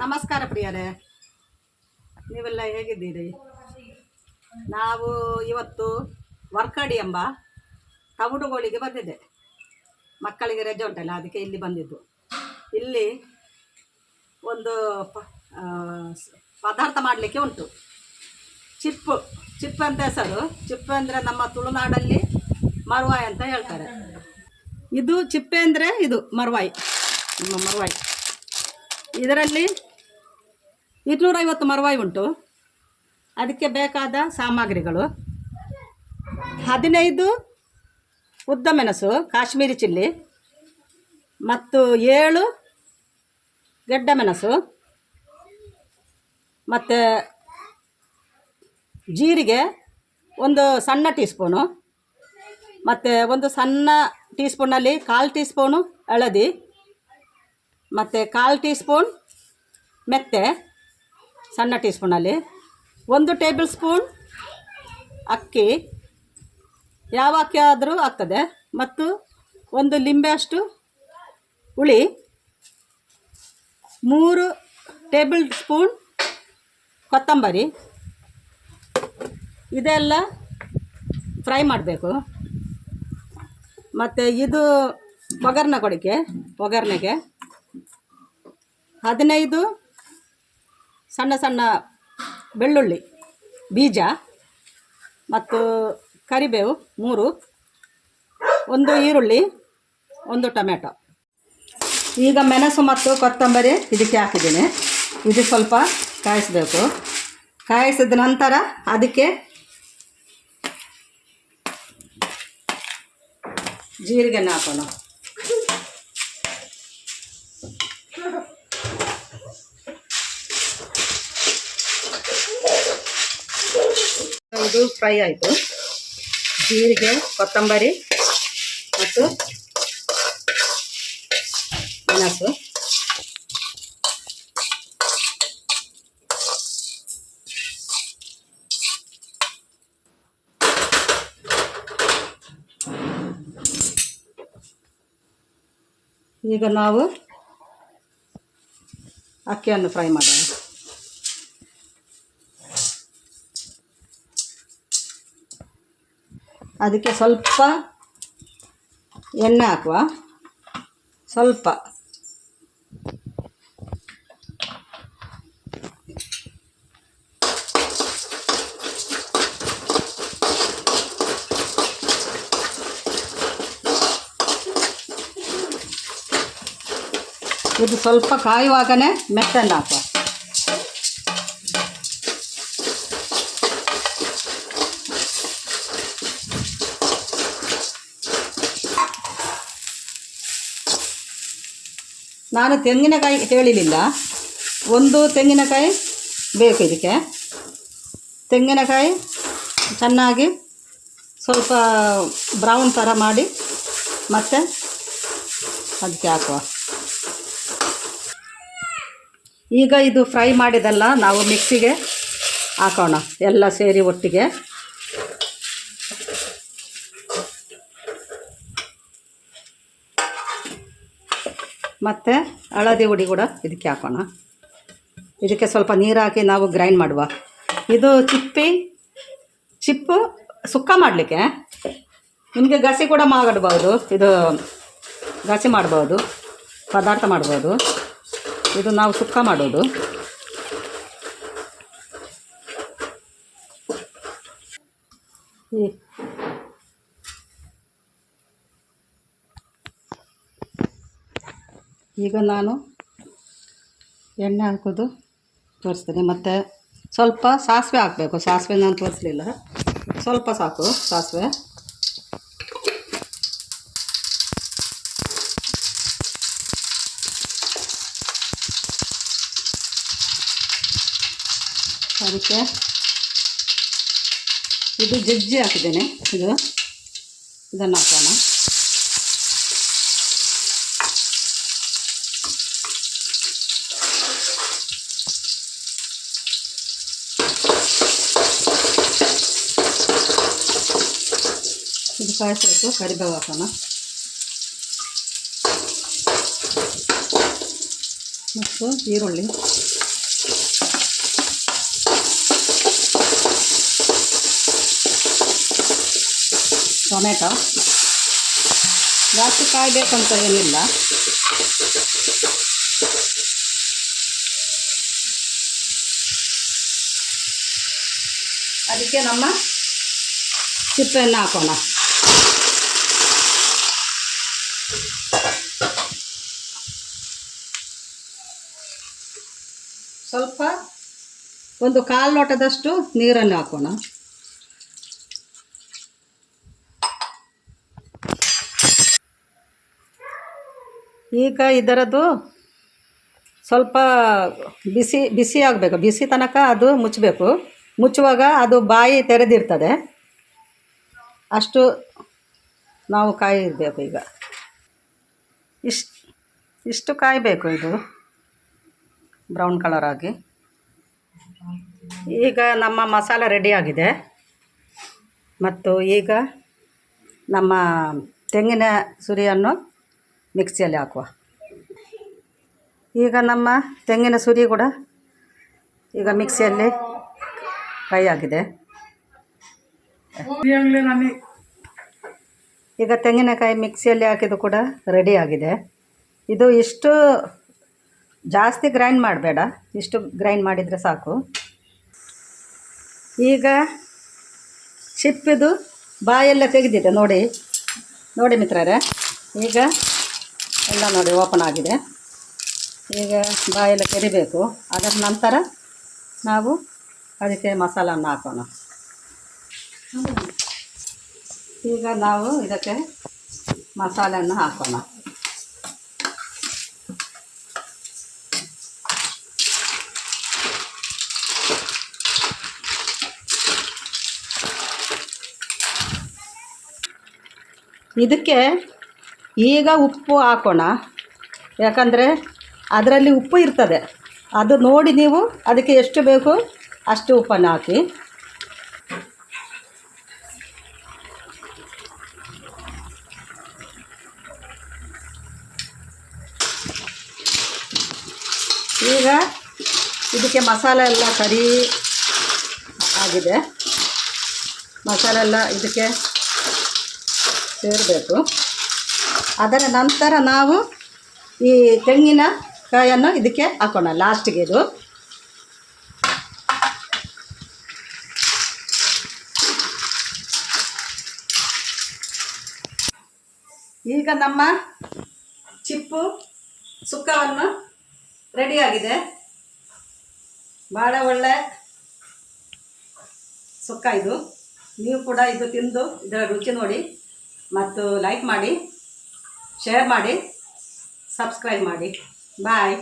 ನಮಸ್ಕಾರ ಪ್ರಿಯರೇ. ನೀವೆಲ್ಲ ಹೇಗಿದ್ದೀರಿ? ನಾವು ಇವತ್ತು ವರ್ಕಡಿ ಎಂಬ ತವುಡುಗೋಳಿಗೆ ಬಂದಿದ್ದೆ. ಮಕ್ಕಳಿಗೆ ರಜೆ ಉಂಟಲ್ಲ, ಅದಕ್ಕೆ ಇಲ್ಲಿ ಬಂದಿದ್ದು. ಇಲ್ಲಿ ಒಂದು ಪದಾರ್ಥ ಮಾಡಲಿಕ್ಕೆ ಉಂಟು. ಚಿಪ್ಪು ಚಿಪ್ಪು ಅಂತ ಹೆಸರು. ಚಿಪ್ಪು ಅಂದರೆ ನಮ್ಮ ತುಳುನಾಡಲ್ಲಿ ಮರುವಾಯಿ ಅಂತ ಹೇಳ್ತಾರೆ. ಇದು ಚಿಪ್ಪೆ ಅಂದರೆ ಇದು ಮರುವಾಯಿ. ನಮ್ಮ ಮರುವಾಯಿ. ಇದರಲ್ಲಿ ಇನ್ನೂರೈವತ್ತು ಮರವಾಯಿ ಉಂಟು. ಅದಕ್ಕೆ ಬೇಕಾದ ಸಾಮಗ್ರಿಗಳು. ಹದಿನೈದು ಉದ್ದ ಮೆಣಸು, ಕಾಶ್ಮೀರಿ ಚಿಲ್ಲಿ, ಮತ್ತು ಏಳು ಗೆಡ್ಡ ಮೆಣಸು, ಮತ್ತು ಜೀರಿಗೆ ಒಂದು ಸಣ್ಣ ಟೀ ಸ್ಪೂನು ಮತ್ತು ಒಂದು ಸಣ್ಣ ಟೀ ಸ್ಪೂನಲ್ಲಿ ಕಾಲು ಟೀ ಸ್ಪೂನು ಹಳದಿ ಮತ್ತು ಕಾಲು ಟೀ ಸ್ಪೂನ್ ಮೆತ್ತೆ, ಸಣ್ಣ ಟೀ ಸ್ಪೂನಲ್ಲಿ ಒಂದು ಟೇಬಲ್ ಸ್ಪೂನ್ ಅಕ್ಕಿ. ಯಾವ ಅಕ್ಕಿ ಆದರೂ ಆಗ್ತದೆ. ಮತ್ತು ಒಂದು ಲಿಂಬೆ ಅಷ್ಟು ಹುಳಿ. ಮೂರು ಟೇಬಲ್ ಸ್ಪೂನ್ ಕೊತ್ತಂಬರಿ. ಇದೆಲ್ಲ ಫ್ರೈ ಮಾಡಬೇಕು. ಮತ್ತು ಇದು ಒಗ್ಗರಣೆ ಕೊಡಿಕೆ ಒಗ್ಗರಣೆಗೆ. ಹದಿನೈದು ಸಣ್ಣ ಸಣ್ಣ ಬೆಳ್ಳುಳ್ಳಿ, ಬೀಜ ಮತ್ತು ಕರಿಬೇವು, ಮೂರು. ಒಂದು ಈರುಳ್ಳಿ, ಒಂದು ಟೊಮೆಟೊ. ಈಗ ಮೆಣಸು ಮತ್ತು ಕೊತ್ತಂಬರಿ ಇದಕ್ಕೆ ಹಾಕಿದ್ದೀನಿ. ಇದು ಸ್ವಲ್ಪ ಕಾಯಿಸಬೇಕು. ಕಾಯಿಸಿದ ನಂತರ ಅದಕ್ಕೆ ಜೀರಿಗೆನ ಹಾಕೋಣ. ಇದು ಫ್ರೈ ಆಯಿತು. ಜೀರಿಗೆ ಕೊತ್ತಂಬರಿ ಮತ್ತು ಮೆಣಸು. ಈಗ ನಾವು ಅಕ್ಕಿಯನ್ನು ಫ್ರೈ ಮಾಡೋಣ. ಅದಕ್ಕೆ ಸ್ವಲ್ಪ ಎಣ್ಣೆ ಹಾಕುವ. ಸ್ವಲ್ಪ. ಇದು ಸ್ವಲ್ಪ ಕಾಯುವಾಗನೇ ಮೆತ್ತನ್ನು ಹಾಕುವ. ನಾನು ತೆಂಗಿನಕಾಯಿ ಹೇಳಿಲಿಲ್ಲ. ಒಂದು ತೆಂಗಿನಕಾಯಿ ಬೇಕು ಇದಕ್ಕೆ. ತೆಂಗಿನಕಾಯಿ ಚೆನ್ನಾಗಿ ಸ್ವಲ್ಪ ಬ್ರೌನ್ ಥರ ಮಾಡಿ ಮತ್ತೆ ಅದಕ್ಕೆ ಹಾಕುವ. ಈಗ ಇದು ಫ್ರೈ ಮಾಡಿದೆಲ್ಲ ನಾವು ಮಿಕ್ಸಿಗೆ ಹಾಕೋಣ. ಎಲ್ಲ ಸೇರಿ ಒಟ್ಟಿಗೆ. ಮತ್ತು ಹಳದಿ ಹುಡಿ ಕೂಡ ಇದಕ್ಕೆ ಹಾಕೋಣ. ಇದಕ್ಕೆ ಸ್ವಲ್ಪ ನೀರು ಹಾಕಿ ನಾವು ಗ್ರೈಂಡ್ ಮಾಡುವ. ಇದು ಚಿಪ್ಪಿ, ಚಿಪ್ಪು ಸುಕ್ಕ ಮಾಡಲಿಕ್ಕೆ. ನಿಮಗೆ ಗಸಿ ಕೂಡ ಮಾಡಬಹುದು ಇದು ಗಸಿ ಮಾಡ್ಬೋದು, ಪದಾರ್ಥ ಮಾಡ್ಬೋದು. ಇದು ನಾವು ಸುಕ್ಕ ಮಾಡೋದು. ಈ ಈಗ ನಾನು ಎಣ್ಣೆ ಹಾಕೋದು ತೋರಿಸ್ತೀನಿ. ಮತ್ತು ಸ್ವಲ್ಪ ಸಾಸಿವೆ ಹಾಕಬೇಕು. ಸಾಸಿವೆ ನಾನು ತೋರಿಸ್ಲಿಲ್ಲ. ಸ್ವಲ್ಪ ಸಾಕು ಸಾಸಿವೆ. ಅದಕ್ಕೆ ಇದು ಜಜ್ಜಿ ಹಾಕಿದ್ದೇನೆ. ಇದು ಇದನ್ನು ಹಾಕೋಣ. ಇದು ಕಾಯಿಸಬೇಕು ಕರಿಬೇವು ಹಾಕೋಣ ಮತ್ತು ಈರುಳ್ಳಿ ಟೊಮೆಟೊ ಜಾಸ್ತಿ ಕಾಯಿ ಬೇಕಂತ ಏನಿಲ್ಲ ಅದಕ್ಕೆ ನಮ್ಮ ಸಿಪ್ಪೆಯನ್ನು ಹಾಕೋಣ ಸ್ವಲ್ಪ ಒಂದು ಕಾಲು ಲೋಟದಷ್ಟು ನೀರನ್ನು ಹಾಕೋಣ. ಈಗ ಇದರದ್ದು ಸ್ವಲ್ಪ ಬಿಸಿ ಬಿಸಿ ಆಗಬೇಕು. ಬಿಸಿ ತನಕ ಅದು ಮುಚ್ಚಬೇಕು. ಮುಚ್ಚುವಾಗ ಅದು ಬಾಯಿ ತೆರೆದಿರ್ತದೆ. ಅಷ್ಟು ನಾವು ಕಾಯಿರಬೇಕು ಈಗ. ಇಷ್ಟು ಇಷ್ಟು ಕಾಯಬೇಕು ಇದು, ಬ್ರೌನ್ ಕಲರ್ ಆಗಿ. ಈಗ ನಮ್ಮ ಮಸಾಲ ರೆಡಿಯಾಗಿದೆ ಮತ್ತು ಈಗ ನಮ್ಮ ತೆಂಗಿನ ಸುರಿಯನ್ನು ಮಿಕ್ಸಿಯಲ್ಲಿ ಹಾಕುವ. ಈಗ ನಮ್ಮ ತೆಂಗಿನ ಸುರಿ ಕೂಡ ಈಗ ಮಿಕ್ಸಿಯಲ್ಲಿ ಫ್ರೈ ಆಗಿದೆ. ಈಗ ತೆಂಗಿನಕಾಯಿ ಮಿಕ್ಸಿಯಲ್ಲಿ ಹಾಕಿದ್ದು ಕೂಡ ರೆಡಿ ಆಗಿದೆ. ಇದು ಇಷ್ಟು ಜಾಸ್ತಿ ಗ್ರೈಂಡ್ ಮಾಡಬೇಡ. ಇಷ್ಟು ಗ್ರೈಂಡ್ ಮಾಡಿದರೆ ಸಾಕು. ಈಗ ಚಿಪ್ಪಿದು ಬಾಯೆಲ್ಲ ತೆಗೆದಿದೆ. ನೋಡಿ ನೋಡಿ ಮಿತ್ರರೇ. ಈಗ ಎಲ್ಲ ನೋಡಿ ಓಪನ್ ಆಗಿದೆ. ಈಗ ಬಾಯೆಲ್ಲ ತೆರಿಬೇಕು. ಅದರ ನಂತರ ನಾವು ಅದಕ್ಕೆ ಮಸಾಲನ್ನು ಹಾಕೋಣ. ಈಗ ನಾವು ಇದಕ್ಕೆ ಮಸಾಲೆಯನ್ನು ಹಾಕೋಣ. ಇದಕ್ಕೆ ಈಗ ಉಪ್ಪು ಹಾಕೋಣ. ಯಾಕಂದರೆ ಅದರಲ್ಲಿ ಉಪ್ಪು ಇರ್ತದೆ. ಅದು ನೋಡಿ ನೀವು ಅದಕ್ಕೆ ಎಷ್ಟು ಬೇಕು ಅಷ್ಟು ಉಪ್ಪನ್ನು ಹಾಕಿ. ಈಗ ಇದಕ್ಕೆ ಮಸಾಲೆ ಎಲ್ಲ ಕರಿ ಆಗಿದೆ. ಮಸಾಲೆ ಎಲ್ಲ ಇದಕ್ಕೆ ಸೇರಬೇಕು. ಅದರ ನಂತರ ನಾವು ಈ ತೆಂಗಿನ ಕಾಯನ್ನು ಇದಕ್ಕೆ ಹಾಕೋಣ ಲಾಸ್ಟಿಗೆ ಇದು. ಈಗ ನಮ್ಮ ಚಿಪ್ಪು ಸುಕ್ಕವನ್ನು ರೆಡಿಯಾಗಿದೆ ಭಾಳ ಒಳ್ಳೆ ಸುಕ್ಕ ಇದು. ನೀವು ಕೂಡ ಇದು ತಿಂದು ಇದರ ರುಚಿ ನೋಡಿ ಮತ್ತು ಲೈಕ್ ಮಾಡಿ ಶೇರ್ ಮಾಡಿ ಸಬ್ಸ್ಕ್ರೈಬ್ ಮಾಡಿ. ಬಾಯ್